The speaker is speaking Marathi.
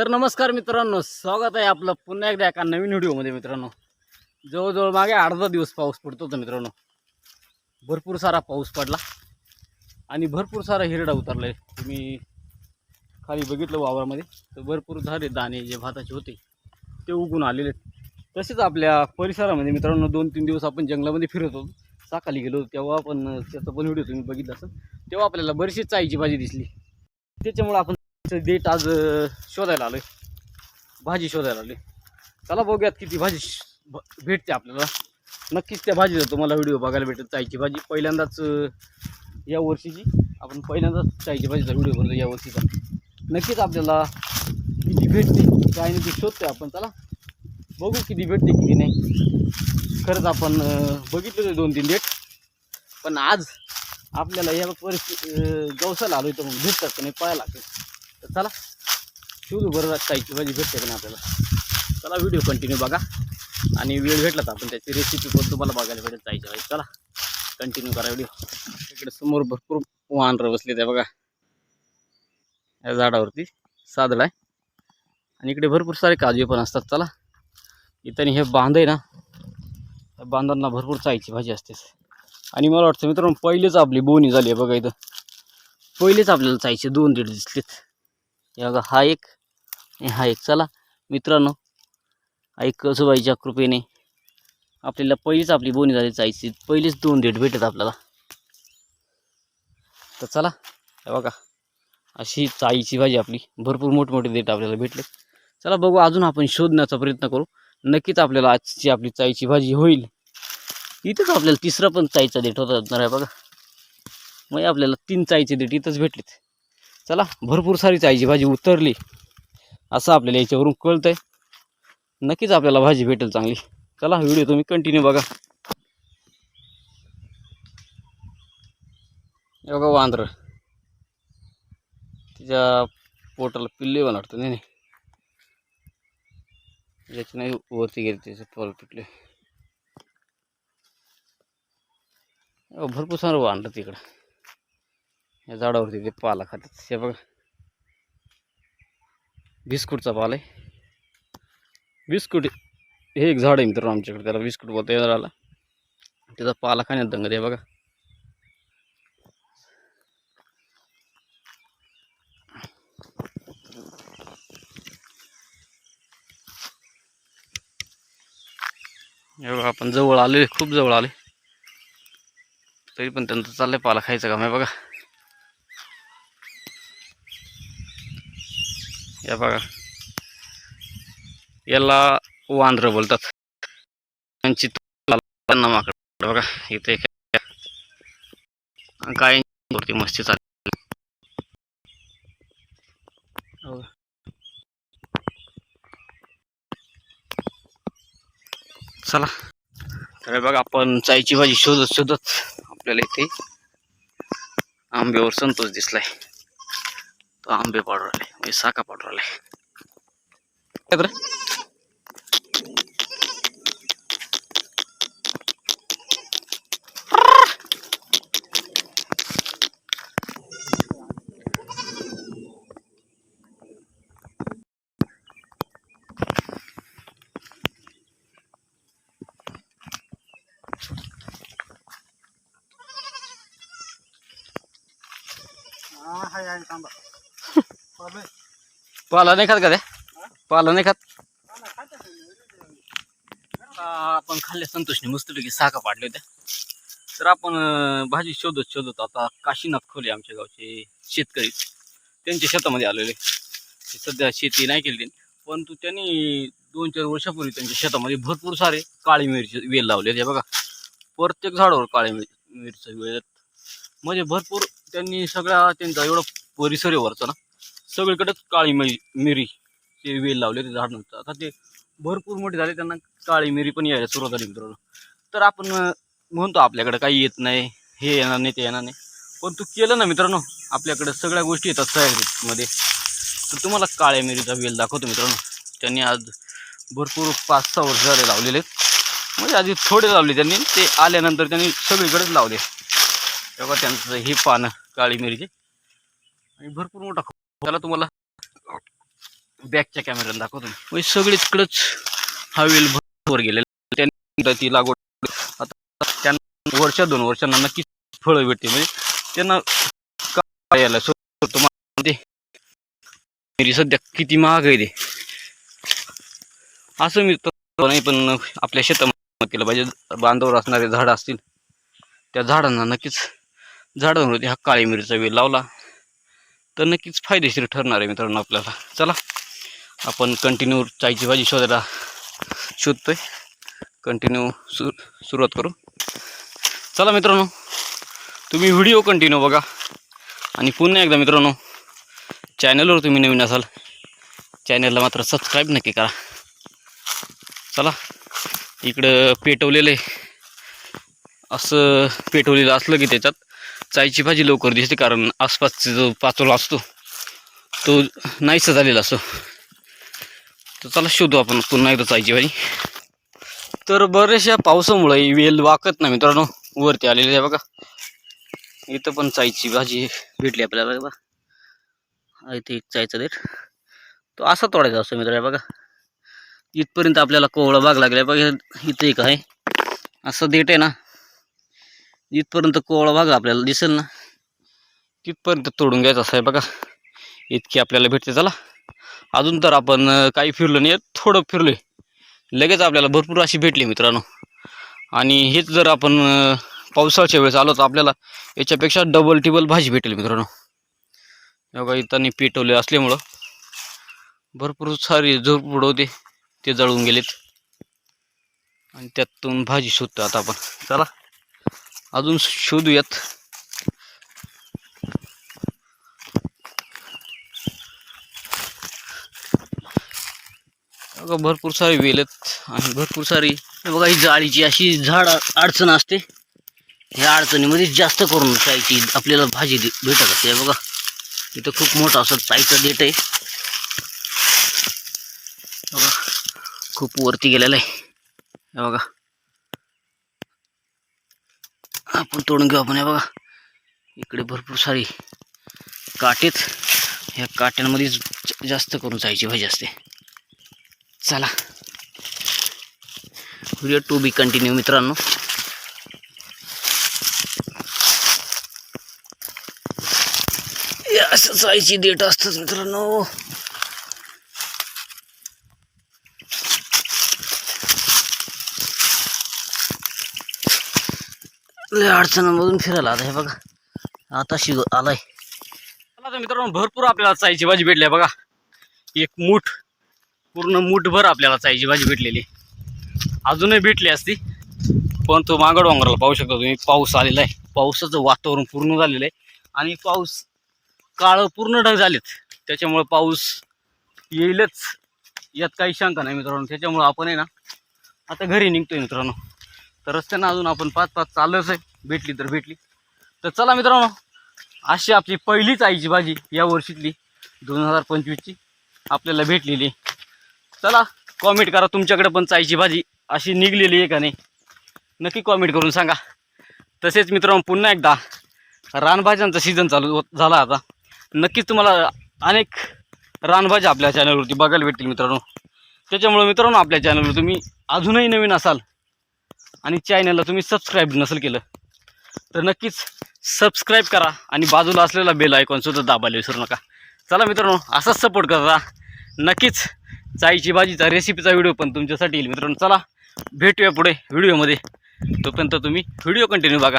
तर नमस्कार मित्रांनो स्वागत आहे आपलं पुन्हा एकदा एका नवीन व्हिडिओमध्ये मित्रांनो. जवळजवळ मागे अर्धा दिवस पाऊस पडतो होता मित्रांनो. भरपूर सारा पाऊस पडला आणि भरपूर सारा हिरडा उतरला आहे तुम्ही खाली बघितलं वावरामध्ये तर भरपूर झाले दाणे जे भाताचे होते ते उगून आलेले आहेत. तसेच आपल्या परिसरामध्ये मित्रांनो दोन तीन दिवस आपण जंगलामध्ये फिरत होतो. सकाळी गेलो तेव्हा पण त्याचा पण व्हिडिओ तुम्ही बघितला असेल तेव्हा आपल्याला बरीचशी चायची भाजी दिसली. त्याच्यामुळं आपण त्याचं डेट आज शोधायला आलं भाजी शोधायला आली चला बघूयात किती भाजी भ- भेटते आपल्याला. नक्कीच त्या भाजीचा तुम्हाला व्हिडिओ बघायला भेटेल. चायची भाजी पहिल्यांदाच या वर्षीची. आपण पहिल्यांदाच चायची भाजीचा व्हिडिओ बनवतो या वर्षीचा. नक्कीच आपल्याला किती भेटते काय नाही ते शोधतोय आपण. चला बघू किती भेटते किती नाही. खरंच आपण बघितलं ते दोन तीन डेट पण आज आपल्याला या परिस्थिती गवसाला आलो तर मग भेटतात नाही पाहायला लागतं तर चला शोधू बरं चायची भाजी भेटते का नाही आपल्याला. चला व्हिडिओ कंटिन्यू बघा. आणि वेळ भेटला तर आपण त्याची रेसिपी पण तुम्हाला बघायला भेटेल चायची भाजी चला कंटिन्यू करा व्हिडिओ इकडे समोर भरपूर वानरं बसले त्या बघा. या झाडावरती सादळ आहे. आणि इकडे भरपूर सारे काजू पण असतात. चला इथं हे बांध आहे ना त्या बांधांना भरपूर चायची भाजी असते. आणि मला वाटतं मित्रांनो पहिलेच आपली बोनी झाली आहे बघा इथं. पहिलेच आपल्याला चायचे दोन दीड दिसलेत. हे बघा हा एक हा एक. चला मित्रांनो ऐक कसोबाईच्या कृपेने आपल्याला पहिलीच आपली बोनी झाली चायची पहिलीच दोन डेट भेटत आपल्याला. तर चला हे बघा अशी चाईची भाजी आपली भरपूर मोठमोठे देठ आपल्याला भेटले. चला बघू अजून आपण शोधण्याचा प्रयत्न करू. नक्कीच आपल्याला आजची आपली चाईची भाजी होईल. इथंच आपल्याला तिसरा पण चाईचा देठ होता आहे बघा. मग आपल्याला तीन चाईचे देठ इथंच भेटलेत. चला भरपूर सारी चायची भाजी उतरली. असं आपल्याला याच्यावरून कळतंय. नक्कीच आपल्याला भाजी भेटेल चांगली. चला व्हिडिओ तुम्ही कंटिन्यू बघा. हे बघा वांद्र. तिच्या पोटाला पिल्ले पण वाटतं. नाही नाही. याची नाही वरती गेली त्याचे पल पिटले भरपूर सारं वांडलं तिकडं. या झाडावरती ते पाला खातात. हे बघा. बिस्कुटचा पाला आहे. बिस्कुट हे एक झाड आहे मित्रांनो आमच्याकडे. त्याला बिस्कुट बोलतो या झाडाला. त्याचा पाला खाण्यात दंगत आहे बघा. हे बघा आपण जवळ आले खूप जवळ आले तरी पण त्यांचं चाललंय पाला खायचं काम आहे बघा. या बघा. याला वांद्र बोलतात. त्यांची माकड. बघा इथे काय मस्ती चालली. चला. तर बघा आपण चायची भाजी शोधत शोधत आपल्याला इथे आंब्यावर Santosh दिसलाय. ambil powder le, wisaka powder le. Ah, hai, hai, tambah. पाला नाही खात का ते? पाला नाही खात? आपण खाल्ले संतोषने मस्तपैकी साखा पाडले होत्या तर आपण भाजी शोधत शोधत आता काशीनाथ खोले आमच्या गावचे शेतकरी त्यांच्या शेतामध्ये आलेले सध्या शेती नाही केली परंतु त्यांनी दोन चार वर्षापूर्वी त्यांच्या शेतामध्ये भरपूर सारे काळी मिरची वेल लावलेते. बघा प्रत्येक झाडावर काळी मिर मिरचं वेल म्हणजे भरपूर त्यांनी सगळ्या त्यांचा एवढा परिसर वरचा ना. सगळीकडेच काळी मिरी मिरी ते वेल लावले ते झाड नव्हतं. आता ते भरपूर मोठे झाले त्यांना काळी मिरी पण यायला सुरुवात झाली मित्रांनो. तर आपण म्हणतो आपल्याकडे काही येत नाही हे येणार नाही ते येणार नाही. पण तू केलं ना मित्रांनो आपल्याकडे सगळ्या गोष्टी येतात तयारीमध्ये तर तुम्हाला काळ्या मिरीचा वेल दाखवतो मित्रांनो. त्यांनी आज भरपूर पाच सहा वर्ष झाले लावलेले. आहेत म्हणजे आधी थोडे लावले त्यांनी ते आल्यानंतर त्यांनी सगळीकडेच लावले. तेव्हा त्यांचं हे पानं काळी मिरीचे. आणि भरपूर मोठा त्याला तुम्हाला. बॅकच्या कॅमेऱ्याला दाखवतो म्हणजे सगळी तिकडंच हा वेल भर गेलेला त्यांनी ती लागवड आता त्यांना वर्षा दोन वर्षांना नक्कीच फळं भेटते. म्हणजे त्यांना काय यायला तुम्हाला ते. सध्या किती महाग आहे ते. असं मी तर नाही पण आपल्या शेतामध्ये केलं पाहिजे बांधावर असणारे झाडं असतील त्या झाडांना नक्कीच झाडांवरती हा काळी मिरीचा वेल लावला. तर नक्कीच फायदेशीर ठरणार आहे मित्रांनो आपल्याला. चला आपण कंटिन्यू चायची भाजी शोधायला शोधतोय. कंटिन्यू सु सुरुवात करू. चला मित्रांनो तुम्ही व्हिडिओ कंटिन्यू बघा. आणि पुन्हा एकदा मित्रांनो चॅनलवर तुम्ही नवीन असाल चॅनलला मात्र सबस्क्राईब नक्की करा. चला इकडं पेटवलेलं आहे. असं पेटवलेलं असलं की त्याच्यात चायची भाजी लवकर दिसते कारण आसपासचा जो पाचोळा असतो तो नाहीसा झालेला असतो. तर चला शोधू आपण पुन्हा एकदा चायची भाजी. तर बऱ्याचशा पावसामुळे वेल वाकत नाही मित्रांनो वरती आलेली आहे बघा. इथं पण चायची भाजी भेटली आपल्याला बघा. हा इथे एक चायचा देठ तो असा तोडायचा असतो मित्र बघा. इथपर्यंत आपल्याला कोवळा भाग लागला बघा. इथं एक आहे. असं देठ आहे ना इथपर्यंत कोवळा भाग आपल्याला दिसेल ना. तिथपर्यंत तोडून घ्यायचा असं आहे बघा. इतकी आपल्याला भेटते चला. अजून तर आपण काही फिरलो नाही थोडं फिरलोय. लगेच आपल्याला भरपूर अशी भेटली मित्रांनो. आणि हेच जर आपण पावसाळ्याच्या वेळेस आलो तर आपल्याला याच्यापेक्षा डबल टिबल भाजी भेटेल मित्रांनो. बघा इथं पेटवले असल्यामुळं भरपूर सारी झोरपुड होते ते जळून गेलेत. आणि त्यातून भाजी शोधतो आता आपण. चला. अजून शोधूयात बघा भरपूर सारे वेल आहेत आणि भरपूर सारी बघा ही जाळीची अशी झाड अडचण असते. ह्या अडचणीमध्ये जास्त करून चायची आपल्याला भाजी भेटत असते. बघा इथं खूप मोठा असं चायचं देठ आहे. बघा खूप वरती गेलेला आहे. हे बघा आपण तोडून घेऊ आपण. हे बघा. इकडे भरपूर सारी काटेत ह्या काट्यांमध्येच जास्त करून जायची भाजी असते. चला. व्हिडिओ टू बी कंटिन्यू मित्रांनो. असं जायची डेट असतंच मित्रांनो. लय अडचणांमधून फिरायला आता हे बघा. आता शिग आलाय. आता मित्रांनो भरपूर आपल्याला चायची भाजी भेटली आहे बघा. एक मूठ पूर्ण मूठभर आपल्याला चायची भाजी भेटलेली अजूनही भेटली असती पण तो मागड वांगराला पाहू शकता तुम्ही पाऊस आलेला आहे. पावसाचं वातावरण पूर्ण झालेलं आहे. आणि पाऊस काळं पूर्ण ढग झालेत. त्याच्यामुळे पाऊस येईलच यात काही शंका नाही मित्रांनो. त्याच्यामुळं आपण आहे ना आता घरी निघतोय मित्रांनो. तर रस्त्यानं अजून आपण पाच पाच चाललंच आहे. भेटली तर भेटली. तर चला मित्रांनो अशी आपली पहिलीच आईची भाजी या वर्षीतली दोन हजार पंचवीसची आपल्याला भेटलेली. चला कॉमेंट करा तुमच्याकडे पण चायची भाजी अशी निघलेली आहे का नाही. नक्की कॉमेंट करून सांगा. तसेच मित्रांनो पुन्हा एकदा रानभाज्यांचा सीझन चालू होत झाला आता. नक्कीच तुम्हाला अनेक रानभाज्या आपल्या चॅनलवरती बघायला भेटतील मित्रांनो. त्याच्यामुळं मित्रांनो आपल्या चॅनलवर तुम्ही अजूनही नवीन असाल आणि चॅनलला तुम्ही सबस्क्राईब नसेल केलं तर नक्कीच सबस्क्राईब करा आणि बाजूला असलेला बेल आयकॉनसुद्धा दाबायला विसरू नका. चला मित्रांनो असाच सपोर्ट करा नक्कीच चायची भाजीचा रेसिपीचा व्हिडिओ पण तुमच्यासाठी येईल मित्रांनो. चला भेटूया पुढे व्हिडिओमध्ये तोपर्यंत तुम्ही व्हिडिओ कंटिन्यू बघा.